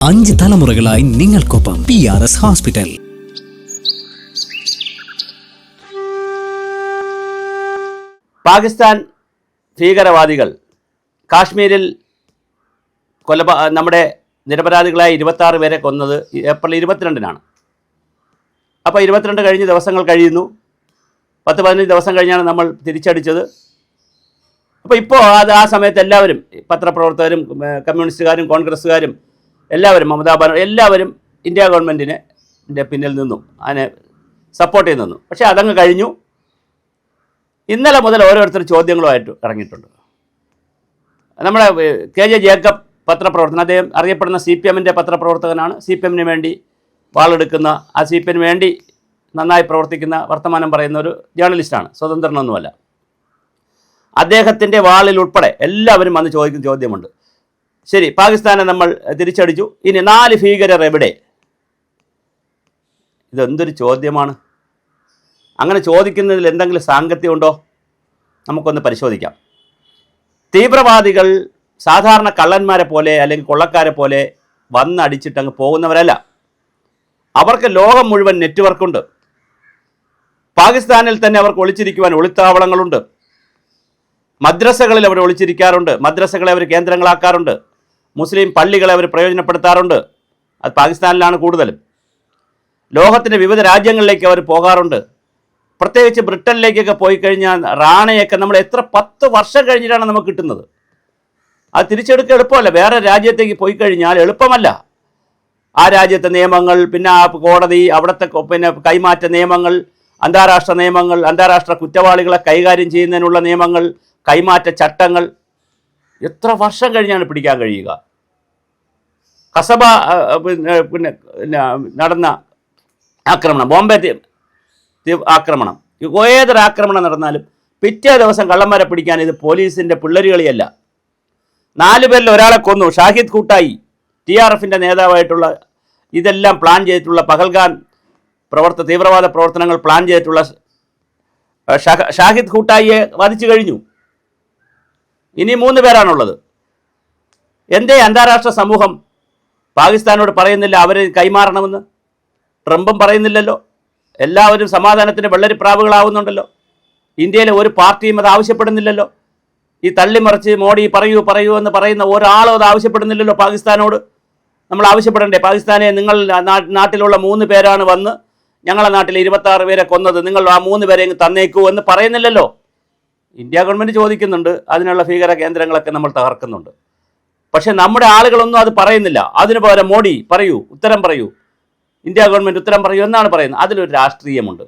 അഞ്ച് തലമുറകളായി നിങ്ങൾക്കൊപ്പം P R S hospital Pakistan ഭീകരവാദികൾ കാശ്മീരിൽ കൊലപാ നമ്മുടെ നിരപരാധികളായ ഇരുപത്താറ് പേരെ കൊന്നത് ഏപ്രിൽ ഇരുപത്തിരണ്ടിനാണ്. അപ്പോൾ ഇരുപത്തിരണ്ട് കഴിഞ്ഞ് ദിവസങ്ങൾ കഴിയുന്നു. പത്ത് പതിനഞ്ച് ദിവസം കഴിഞ്ഞാണ് നമ്മൾ തിരിച്ചടിച്ചത്. അപ്പോൾ ഇപ്പോൾ അത് ആ സമയത്ത് എല്ലാവരും പത്രപ്രവർത്തകരും കമ്മ്യൂണിസ്റ്റുകാരും കോൺഗ്രസ്സുകാരും എല്ലാവരും മമതാ ബാനർജി എല്ലാവരും ഇന്ത്യ ഗവൺമെന്റിനെ പിന്നിൽ നിന്നും അതിനെ സപ്പോർട്ട് ചെയ്ത് നിന്നു. പക്ഷേ അതങ്ങ് കഴിഞ്ഞു. ഇന്നലെ മുതൽ ഓരോരുത്തർ ചോദ്യങ്ങളുമായിട്ട് ഇറങ്ങിയിട്ടുണ്ട്. നമ്മുടെ കെ ജെ ജേക്കബ് പത്രപ്രവർത്തകൻ അദ്ദേഹം അറിയപ്പെടുന്ന സി പി എമ്മിന്റെ പത്രപ്രവർത്തകനാണ്. സി പി എമ്മിന് വേണ്ടി വാളെടുക്കുന്ന ആ സി പി എമ്മിന് വേണ്ടി നന്നായി പ്രവർത്തിക്കുന്ന വർത്തമാനം പറയുന്ന ഒരു ജേർണലിസ്റ്റാണ് സ്വതന്ത്രനൊന്നുമല്ല. അദ്ദേഹത്തിന്റെ വാളിൽ ഉൾപ്പെടെ എല്ലാവരും വന്ന് ചോദിക്കുന്ന ചോദ്യമുണ്ട്. ശരി പാകിസ്ഥാനെ നമ്മൾ തിരിച്ചടിച്ചു. ഇനി നാല് ഭീകരർ എവിടെ? ഇതെന്തൊരു ചോദ്യമാണ്? അങ്ങനെ ചോദിക്കുന്നതിൽ എന്തെങ്കിലും സാങ്കത്യമുണ്ടോ നമുക്കൊന്ന് പരിശോധിക്കാം. തീവ്രവാദികൾ സാധാരണ കള്ളന്മാരെ പോലെ അല്ലെങ്കിൽ കൊള്ളക്കാരെ പോലെ വന്നടിച്ചിട്ട് അങ്ങ് പോകുന്നവരല്ല. അവർക്ക് ലോകം മുഴുവൻ നെറ്റ്വർക്കുണ്ട് പാകിസ്ഥാനിൽ തന്നെ അവർക്ക് ഒളിച്ചിരിക്കുവാൻ ഒളിത്താവളങ്ങളുണ്ട്. മദ്രസകളിൽ അവർ ഒളിച്ചിരിക്കാറുണ്ട്. മദ്രസകളെ അവർ കേന്ദ്രങ്ങളാക്കാറുണ്ട്. മുസ്ലിം പള്ളികളെ അവർ പ്രയോജനപ്പെടുത്താറുണ്ട്. അത് പാകിസ്ഥാനിലാണ് കൂടുതലും. ലോകത്തിന്റെ വിവിധ രാജ്യങ്ങളിലേക്ക് അവർ പോകാറുണ്ട്. പ്രത്യേകിച്ച് ബ്രിട്ടനിലേക്കൊക്കെ പോയി കഴിഞ്ഞാൽ റാണയൊക്കെ നമ്മൾ എത്ര പത്ത് വർഷം കഴിഞ്ഞിട്ടാണ് നമുക്ക് കിട്ടുന്നത്. അത് തിരിച്ചെടുക്കുക എളുപ്പമല്ല. വേറെ രാജ്യത്തേക്ക് പോയി കഴിഞ്ഞാൽ എളുപ്പമല്ല. ആ രാജ്യത്തെ നിയമങ്ങൾ പിന്നെ ആ കോടതി അവിടുത്തെ പിന്നെ കൈമാറ്റ നിയമങ്ങൾ അന്താരാഷ്ട്ര നിയമങ്ങൾ അന്താരാഷ്ട്ര കുറ്റവാളികളെ കൈകാര്യം ചെയ്യുന്നതിനുള്ള നിയമങ്ങൾ കൈമാറ്റ ചട്ടങ്ങൾ. എത്ര വർഷം കഴിഞ്ഞാണ് പിടിക്കാൻ കഴിയുക? കസബ പിന്നെ നടന്ന ആക്രമണം ബോംബെ ആക്രമണം ഏതൊരു ആക്രമണം. നടന്നാലും പിറ്റേ ദിവസം കള്ളന്മാരെ പിടിക്കാൻ ഇത് പോലീസിന്റെ പിള്ളേരുകളിയല്ല. നാല് പേരിൽ ഒരാളെ കൊന്നു ഷാഹിദ് കൂട്ടായി. ടി ആർ എഫിന്റെ നേതാവായിട്ടുള്ള ഇതെല്ലാം പ്ലാൻ ചെയ്തിട്ടുള്ള പഹൽഗാൻ പ്രവർത്ത തീവ്രവാദ പ്രവർത്തനങ്ങൾ പ്ലാൻ ചെയ്തിട്ടുള്ള ഷാഹിദ് കൂട്ടായിയെ വധിച്ചു കഴിഞ്ഞു. ഇനി മൂന്ന് പേരാണുള്ളത്. എന്തേ അന്താരാഷ്ട്ര സമൂഹം പാകിസ്ഥാനോട് പറയുന്നില്ല അവരെ കൈമാറണമെന്ന്. ട്രംപും പറയുന്നില്ലല്ലോ. എല്ലാവരും സമാധാനത്തിന് വെള്ളരിപ്രാവുകളാവുന്നുണ്ടല്ലോ. ഇന്ത്യയിലെ ഒരു പാർട്ടിയും അത് ആവശ്യപ്പെടുന്നില്ലല്ലോ. ഈ തള്ളിമറിച്ച് മോഡി പറയൂ പറയൂ എന്ന് പറയുന്ന ഒരാളും അത് ആവശ്യപ്പെടുന്നില്ലല്ലോ പാകിസ്ഥാനോട്. നമ്മൾ ആവശ്യപ്പെടണ്ടേ? പാകിസ്ഥാനെ നിങ്ങൾ നാട്ടിലുള്ള മൂന്ന് പേരാണ് വന്ന് ഞങ്ങളെ നാട്ടിൽ ഇരുപത്താറ് പേരെ കൊന്നത്. നിങ്ങൾ ആ മൂന്ന് പേരെ തന്നേക്കൂ എന്ന് പറയുന്നില്ലല്ലോ. ഇന്ത്യ ഗവൺമെന്റ് ചോദിക്കുന്നുണ്ട്. അതിനുള്ള ഭീകര കേന്ദ്രങ്ങളൊക്കെ നമ്മൾ തകർക്കുന്നുണ്ട്. പക്ഷേ നമ്മുടെ ആളുകളൊന്നും അത് പറയുന്നില്ല. അതിനു പകരം മോഡി പറയൂ ഉത്തരം പറയൂ. ഇന്ത്യ ഗവൺമെന്റ് ഉത്തരം പറയൂ എന്നാണ് പറയുന്നത്. അതിലൊരു രാഷ്ട്രീയമുണ്ട്.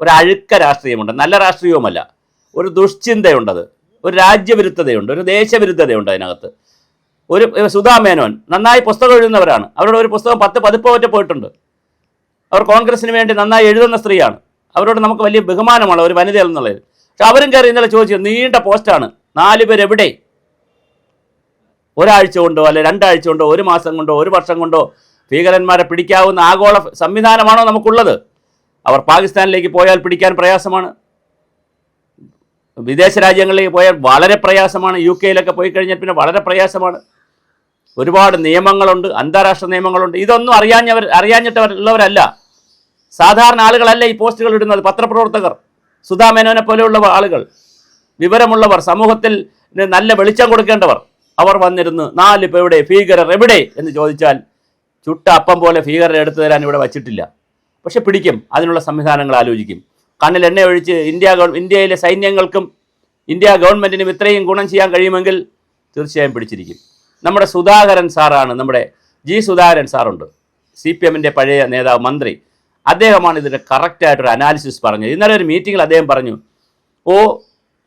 ഒരു അഴുക്ക രാഷ്ട്രീയമുണ്ട്. നല്ല രാഷ്ട്രീയവുമല്ല. ഒരു ദുഷ്ചിന്തയുണ്ടത്. ഒരു രാജ്യവിരുദ്ധതയുണ്ട്. ഒരു ദേശവിരുദ്ധതയുണ്ട് അതിനകത്ത്. ഒരു സുധാമേനോൻ സുധാ മേനോൻ നന്നായി പുസ്തകം എഴുതുന്നവരാണ്. അവരുടെ ഒരു പുസ്തകം പത്ത് പതിപ്പ് പറ്റ പോയിട്ടുണ്ട്. അവർ കോൺഗ്രസിന് വേണ്ടി നന്നായി എഴുതുന്ന സ്ത്രീയാണ്. അവരോട് നമുക്ക് വലിയ ബഹുമാനമാണ് ഒരു വനിതയിൽ എന്നുള്ളത് പക്ഷെ അവരും കയറി ഇന്നലെ ചോദിച്ചു നീണ്ട പോസ്റ്റാണ്. നാല് പേരെവിടെ? ഒരാഴ്ച കൊണ്ടോ അല്ലെ രണ്ടാഴ്ച കൊണ്ടോ ഒരു മാസം കൊണ്ടോ ഒരു വർഷം കൊണ്ടോ ഭീകരന്മാരെ പിടിക്കാവുന്ന ആഗോള സംവിധാനമാണോ നമുക്കുള്ളത്? അവർ പാകിസ്ഥാനിലേക്ക് പോയാൽ പിടിക്കാൻ പ്രയാസമാണ്. വിദേശ രാജ്യങ്ങളിലേക്ക് പോയാൽ വളരെ പ്രയാസമാണ്. യു കെയിലൊക്കെ പോയി കഴിഞ്ഞാൽ പിന്നെ വളരെ പ്രയാസമാണ്. ഒരുപാട് നിയമങ്ങളുണ്ട് അന്താരാഷ്ട്ര നിയമങ്ങളുണ്ട്. ഇതൊന്നും അറിയാഞ്ഞവർ അറിയാഞ്ഞിട്ടുള്ളവരല്ല. സാധാരണ ആളുകളല്ല ഈ പോസ്റ്റുകൾ ഇടുന്നത് പത്രപ്രവർത്തകർ സുധാ മേനോനെ പോലെയുള്ള ആളുകൾ. വിവരമുള്ളവർ സമൂഹത്തിൽ നല്ല വെളിച്ചം കൊടുക്കേണ്ടവർ. അവർ വന്നിരുന്ന് നാല് ഇപ്പോൾ എവിടെ? ഭീകരർ എവിടെ? എന്ന് ചോദിച്ചാൽ ചുട്ട അപ്പം പോലെ ഭീകരരെ എടുത്തു തരാൻ ഇവിടെ വച്ചിട്ടില്ല. പക്ഷെ പിടിക്കും. അതിനുള്ള സംവിധാനങ്ങൾ ആലോചിക്കും. കണ്ണിൽ എണ്ണ ഒഴിച്ച് ഇന്ത്യ ഇന്ത്യയിലെ സൈന്യങ്ങൾക്കും ഇന്ത്യ ഗവൺമെന്റിനും ഇത്രയും ഗുണം ചെയ്യാൻ കഴിയുമെങ്കിൽ തീർച്ചയായും പിടിച്ചിരിക്കും. നമ്മുടെ സുധാകരൻ സാറാണ് നമ്മുടെ ജി സുധാകരൻ സാറുണ്ട്. സി പി എമ്മിന്റെ പഴയ നേതാവ് മന്ത്രി. അദ്ദേഹമാണ് ഇതിന്റെ കറക്റ്റായിട്ടൊരു അനാലിസിസ് പറഞ്ഞത്. ഇന്നലെ ഒരു മീറ്റിങ്ങിൽ അദ്ദേഹം പറഞ്ഞു ഓ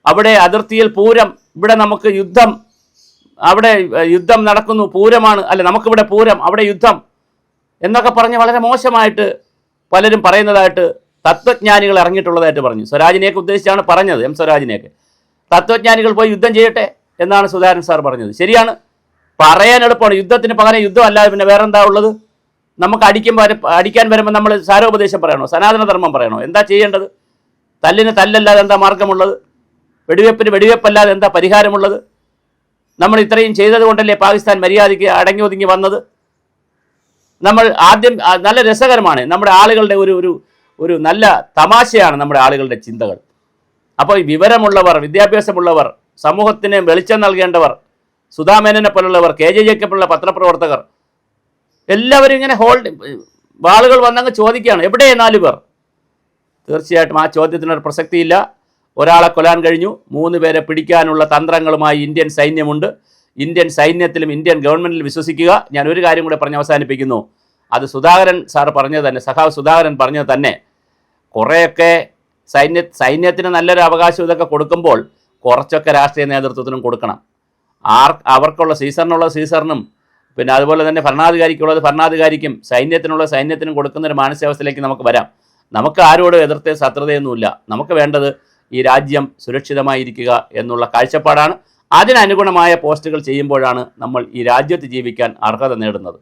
അവിടെ അതിർത്തിയിൽ പൂരം ഇവിടെ നമുക്ക് യുദ്ധം അവിടെ യുദ്ധം നടക്കുന്നു പൂരമാണ് അല്ല നമുക്കിവിടെ പൂരം അവിടെ യുദ്ധം. എന്നൊക്കെ പറഞ്ഞ് വളരെ മോശമായിട്ട് പലരും പറയുന്നതായിട്ട് തത്വജ്ഞാനികൾ ഇറങ്ങിയിട്ടുള്ളതായിട്ട് പറഞ്ഞു. സ്വരാജിനെയൊക്കെ ഉദ്ദേശിച്ചാണ് പറഞ്ഞത് എം സ്വരാജിനെയൊക്കെ. തത്വജ്ഞാനികൾ പോയി യുദ്ധം ചെയ്യട്ടെ എന്നാണ് സുധാരൻ സാർ പറഞ്ഞത്. ശരിയാണ്. പറയാൻ എളുപ്പമാണ്. യുദ്ധത്തിന് പകരം യുദ്ധം പിന്നെ വേറെന്താ ഉള്ളത്? നമുക്ക് അടിക്കുമ്പോൾ അടിക്കാൻ വരുമ്പോൾ നമ്മൾ സാരോപദേശം പറയണോ? സനാതനധർമ്മം പറയണോ? എന്താ ചെയ്യേണ്ടത്? തല്ലിന് തല്ലല്ലാതെ എന്താ മാർഗമുള്ളത്? വെടിവെപ്പിന് വെടിവെപ്പല്ലാതെ എന്താ പരിഹാരമുള്ളത്? നമ്മൾ ഇത്രയും ചെയ്തത് കൊണ്ടല്ലേ പാകിസ്ഥാൻ മര്യാദയ്ക്ക് അടങ്ങി ഒതുങ്ങി വന്നത്? നമ്മൾ ആദ്യം നല്ല രസകരമാണ്. നമ്മുടെ ആളുകളുടെ ഒരു ഒരു ഒരു നല്ല തമാശയാണ് നമ്മുടെ ആളുകളുടെ ചിന്തകൾ. അപ്പോൾ വിവരമുള്ളവർ വിദ്യാഭ്യാസമുള്ളവർ സമൂഹത്തിന് വെളിച്ചം നൽകേണ്ടവർ സുധാമേനനെ പോലുള്ളവർ കെ ജെ ജെക്കെ പോലുള്ള പത്രപ്രവർത്തകർ എല്ലാവരും ഇങ്ങനെ ഹോൾഡ് ആളുകൾ വന്നങ്ങ് ചോദിക്കുകയാണ്. എവിടെ നാല് പേർ തീർച്ചയായിട്ടും ആ ചോദ്യത്തിനൊരു പ്രസക്തിയില്ല. ഒരാളെ കൊല്ലാൻ കഴിഞ്ഞു. മൂന്ന് പേരെ പിടിക്കാനുള്ള തന്ത്രങ്ങളുമായി ഇന്ത്യൻ സൈന്യമുണ്ട്. ഇന്ത്യൻ സൈന്യത്തിലും ഇന്ത്യൻ ഗവൺമെന്റിലും വിശ്വസിക്കുക. ഞാൻ ഒരു കാര്യം കൂടെ പറഞ്ഞ് അവസാനിപ്പിക്കുന്നു. അത് സുധാകരൻ സാർ പറഞ്ഞത് തന്നെ സഖാവ് സുധാകരൻ പറഞ്ഞത് തന്നെ. കുറേയൊക്കെ സൈന്യ സൈന്യത്തിന് നല്ലൊരു അവകാശം ഇതൊക്കെ കൊടുക്കുമ്പോൾ കുറച്ചൊക്കെ രാഷ്ട്രീയ നേതൃത്വത്തിനും കൊടുക്കണം. ആർ അവർക്കുള്ള സീസറിനുള്ള സീസറിനും പിന്നെ അതുപോലെ തന്നെ ഭരണാധികാരിക്കുള്ളത് ഭരണാധികാരിക്കും സൈന്യത്തിനുള്ള സൈന്യത്തിനും കൊടുക്കുന്ന ഒരു മാനസികാവസ്ഥയിലേക്ക് നമുക്ക് വരാം. നമുക്ക് ആരോടും എതിർത്ത് ശത്രുതയൊന്നുമില്ല. നമുക്ക് വേണ്ടത് ഈ രാജ്യം സുരക്ഷിതമായിരിക്കുക എന്നുള്ള കാഴ്ചപ്പാടാണ്. അതിനനുഗുണമായ പോസ്റ്റുകൾ ചെയ്യുമ്പോഴാണ് നമ്മൾ ഈ രാജ്യത്ത് ജീവിക്കാൻ അർഹത നേടുന്നത്.